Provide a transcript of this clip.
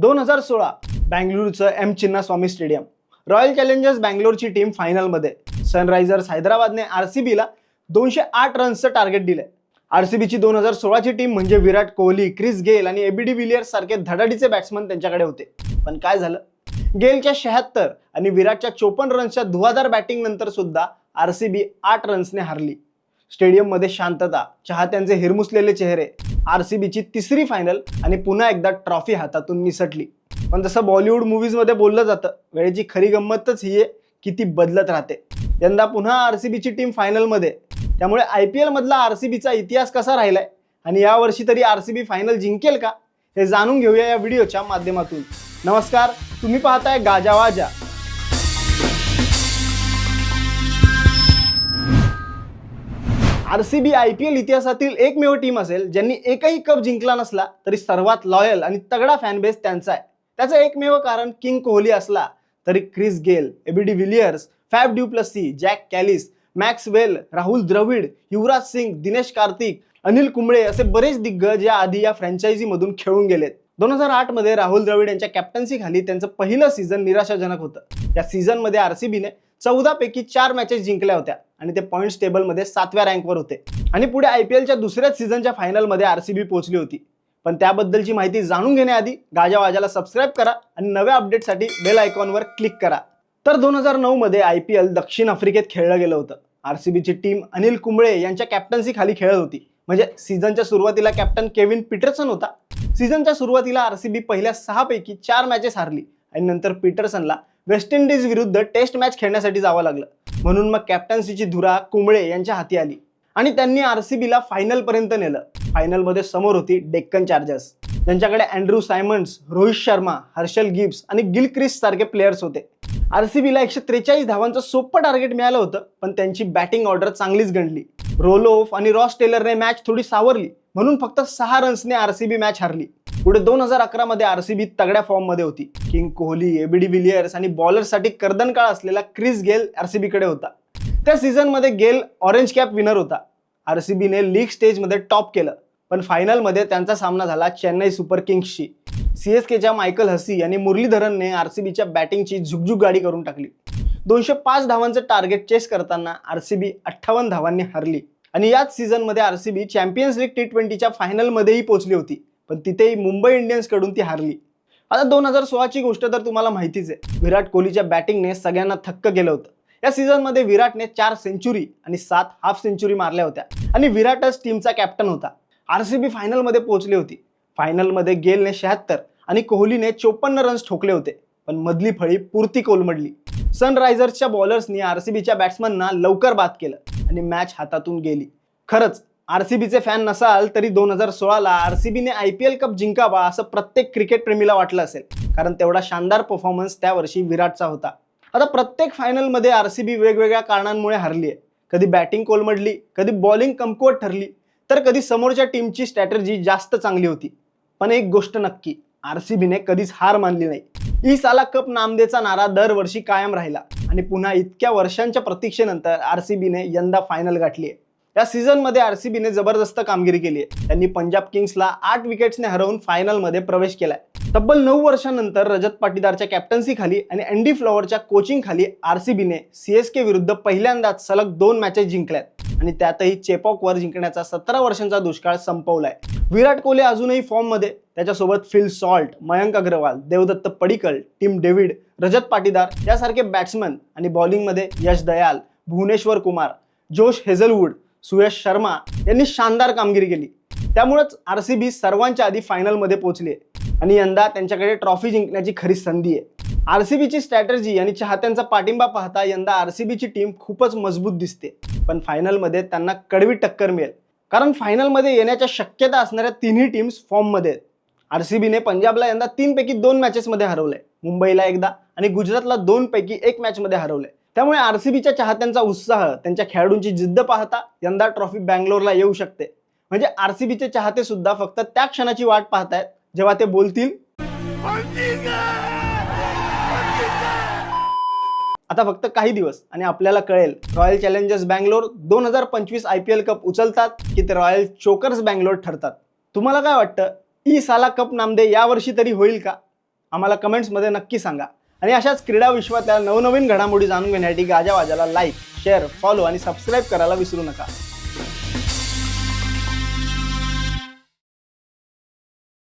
दोन हजार सोळा बँगलुरूचं M Chinnaswamy stadium. Royal challengers बँगलोरची team फायनलमध्ये. सनरायझर्स हैदराबादने आर सी बीला दोनशे आठ रन्सचं टार्गेट दिलं आर सी बीची दोन हजार सोळाची टीम म्हणजे विराट कोहली क्रिस गेल आणि एबीडी विलियर्स सारखे धडाडीचे बॅट्समन त्यांच्याकडे होते. पण काय झालं? गेलच्या शहात्तर आणि विराटच्या चोपन्न रन्सच्या धुवाधार बॅटिंग नंतर सुद्धा आर सी बी आठ रन्सने हारली. स्टेडियममध्ये शांतता चाहत्यांचे हिरमुसलेले चेहरे आर सी बीची तिसरी फायनल आणि पुन्हा एकदा ट्रॉफी हातातून निसटली. पण जसं बॉलिवूड मूवीजमध्ये बोललं जातं वेळेची खरी गंमतच ही आहे की ती बदलत राहते. यंदा पुन्हा आर सी बीची टीम फायनलमध्ये त्यामुळे आय पी एलमधला आर सी बीचा इतिहास कसा राहिला आहे आणि यावर्षी तरी आर सी बी फायनल जिंकेल का हे जाणून घेऊया या व्हिडिओच्या माध्यमातून. नमस्कार तुम्ही पाहताय Gajawaja R C B I P L इतिहासातील एकमेव टीम असेल ज्यांनी एकही कप जिंकला नसला तरी सर्वात लॉयल आणि तगडा फॅनबेस त्यांचा आहे. त्याचं एकमेव कारण किंग कोहली असला तरी Chris Gayle AB de Villiers Faf du Plessis Jacques Kallis Maxwell Rahul Dravid Yuvraj Singh Dinesh Karthik Anil Kumble असे बरेच दिग्गज या आधी या फ्रँचायझीमधून खेळून गेलेत. दोन हजार आठमध्ये राहुल द्रविड यांच्या कॅप्टन्सी खाली त्यांचं पहिलं सीझन निराशाजनक होतं. या सीझनमध्ये आर सी चौदा पैकी चार मॅचेस जिंकल्या होत्या. आणि ते पॉईंट्स टेबलमध्ये सातव्या रँकवर होते. आणि पुढे आय पी एलच्या दुसऱ्याच सीझनच्या फायनलमध्ये आर सी बी पोहोचली होती. पण त्याबद्दलची माहिती जाणून घेण्याआधी गाजावाजाला सबस्क्राईब करा आणि नव्या अपडेटसाठी बेल आयकॉनवर क्लिक करा. तर दोन हजार नऊमध्ये आय पी एल दक्षिण आफ्रिकेत खेळलं गेलं होतं. आर सी बीची टीम अनिल कुंबळे यांच्या कॅप्टन्सी खाली खेळत होती. म्हणजे सीझनच्या सुरुवातीला कॅप्टन केविन पीटरसन होता. सीझनच्या सुरुवातीला आरसीबी पहिल्या सहापैकी चार मॅचेस हारली आणि नंतर पीटरसनला वेस्ट इंडिज विरुद्ध टेस्ट मॅच खेळण्यासाठी जावं लागलं. म्हणून मग कॅप्टन्सीची धुरा कुंबळे यांच्या हाती आली. आणि त्यांनी आर सी फायनल पर्यंत नेलं. फायनलमध्ये समोर होती डेक्कन चार्जर्स त्यांच्याकडे Andrew Symonds Rohit Sharma Herschelle Gibbs आणि गिल क्रिस सारखे प्लेयर्स होते. आर सी बीला एकशे त्रेचाळीस धावांचं सोपं टार्गेट मिळालं होतं पण त्यांची बॅटिंग ऑर्डर चांगलीच गणली. रोलोफ आणि रॉस टेलरने मॅच थोडी सावरली म्हणून फक्त सहा रन्सने आर सी बी मॅच हरली. पुढे दोन हजार अकरा मध्ये आरसीबी तगड्या फॉर्ममध्ये होती. किंग कोहली एबीडी विलियर्स आणि बॉलरसाठी कर्दन काळ असलेला क्रिस गेल आरसीबी कडे होता. त्या सीझनमध्ये गेल ऑरेंज कॅप विनर होता. आरसीबीने लीग स्टेजमध्ये टॉप केलं. पण फायनलमध्ये त्यांचा सामना झाला चेन्नई सुपर किंग्सशी. सीएसकेच्या मायकल हसी आणि मुरलीधरनने आरसीबीच्या बॅटिंगची झुकझुक गाडी करून टाकली. दोनशे पाच धावांचं टार्गेट चेस करताना आरसीबी अठ्ठावन्न धावांनी हरली. आणि याच सीझनमध्ये आरसीबी चॅम्पियन्स लीग टी ट्वेंटीच्या फायनलमध्येही पोहोचली होती. पण तिथेही मुंबई इंडियन्सकडून ती हारली. आता दोन हजार सोळाची गोष्ट तर तुम्हाला माहितीच आहे. विराट कोहलीच्या बॅटिंगने सगळ्यांना थक्क केलं होतं. या सीझनमध्ये विराटने चार सेंचुरी आणि सात हाफ सेंचुरी मारल्या होत्या. आणि विराटच टीमचा कॅप्टन होता. आर सी बी फायनलमध्ये पोहोचली होती. फायनलमध्ये गेलने शहात्तर आणि कोहलीने चोपन्न रन्स ठोकले होते. पण मधली फळी पुरती कोलमडली. सनरायझर्सच्या बॉलर्सनी आरसीबीच्या बॅट्समनना लवकर बाद केलं आणि मॅच हातातून गेली. खरंच आरसीबीचे फॅन नसाल तरी दोन हजार सोळाला आरसीबीने आय पी एल कप जिंकावा असं प्रत्येक क्रिकेट प्रेमीला वाटलं असेल. कारण तेवढा शानदार परफॉर्मन्स त्यावर्षी विराटचा होता. आता प्रत्येक फायनलमध्ये आरसीबी वेगवेगळ्या कारणांमुळे हरली आहे कधी बॅटिंग कोलमडली कधी बॉलिंग कमकुवत ठरली तर कधी समोरच्या टीमची स्ट्रॅटर्जी जास्त चांगली होती. पण एक गोष्ट नक्की आरसीबीने कधीच हार मानली नाही. ई साला कप नामदेचा नारा दरवर्षी कायम राहिला आणि पुन्हा इतक्या वर्षांच्या प्रतीक्षेनंतर आरसीबीने यंदा फायनल गाठली आहे या सीझनमध्ये आरसीबीने जबरदस्त कामगिरी केली आहे. त्यांनी पंजाब किंग्सला आठ विकेट्सने हरवून फायनलमध्ये प्रवेश केलाय. तब्बल नऊ वर्षानंतर रजत पाटीदारच्या कॅप्टन्सी खाली आणि अँडी फ्लॉवरच्या कोचिंग खाली आरसीबीने सीएसके विरुद्ध पहिल्यांदाच सलग दोन मॅचेस जिंकल्यात. आणि त्यातही चेपॉकवर जिंकण्याचा सतरा वर्षांचा दुष्काळ संपवलाय. विराट कोहली अजूनही फॉर्ममध्ये त्याच्यासोबत Phil Salt Mayank Agarwal Devdutt Padikkal Tim David Rajat Patidar यासारखे बॅट्समन आणि बॉलिंगमध्ये यश दयाल भुवनेश्वर कुमार जोश हेझलवूड सुयश शर्मा यांनी शानदार कामगिरी केली. त्यामुळेच आर सी बी सर्वांच्या आधी फायनलमध्ये पोहोचली आहे. आणि यंदा त्यांच्याकडे ट्रॉफी जिंकण्याची खरी संधी आहे. आर सी बीची स्ट्रॅटर्जी आणि चाहत्यांचा पाठिंबा पाहता यंदा आर सी बीची टीम खूपच मजबूत दिसते. पण फायनलमध्ये त्यांना कडवी टक्कर मिळेल. कारण फायनलमध्ये येण्याच्या शक्यता असणाऱ्या तिन्ही टीम्स फॉर्ममध्ये आहेत. आर सी बीने पंजाबला यंदा तीनपैकी दोन मॅचेसमध्ये हरवलंय. मुंबईला एकदा आणि गुजरातला दोनपैकी एक मॅचमध्ये हरवलंय. त्यामुळे आरसीबीच्या चाहत्यांचा उत्साह त्यांच्या खेळाडूंची जिद्द पाहता यंदा ट्रॉफी बँगलोरला येऊ शकते. म्हणजे आरसीबीचे चाहते सुद्धा फक्त त्या क्षणाची वाट पाहतायत जेव्हा ते बोलतील आता फक्त काही दिवस आणि आपल्याला कळेल रॉयल चॅलेंजर्स बँगलोर दोन हजार पंचवीस आय पी एल कप उचलतात की ते रॉयल चोकर्स बँगलोर ठरतात. तुम्हाला काय वाटतं? ई साला कप नामदे यावर्षी तरी होईल का? आम्हाला कमेंट्समध्ये नक्की सांगा. आणि अशाच क्रीडा विश्वातल्या नवनवीन घडामोडी जाणून घेण्यासाठी गाजावाजाला लाईक शेअर फॉलो आणि सबस्क्राईब करायला विसरू नका.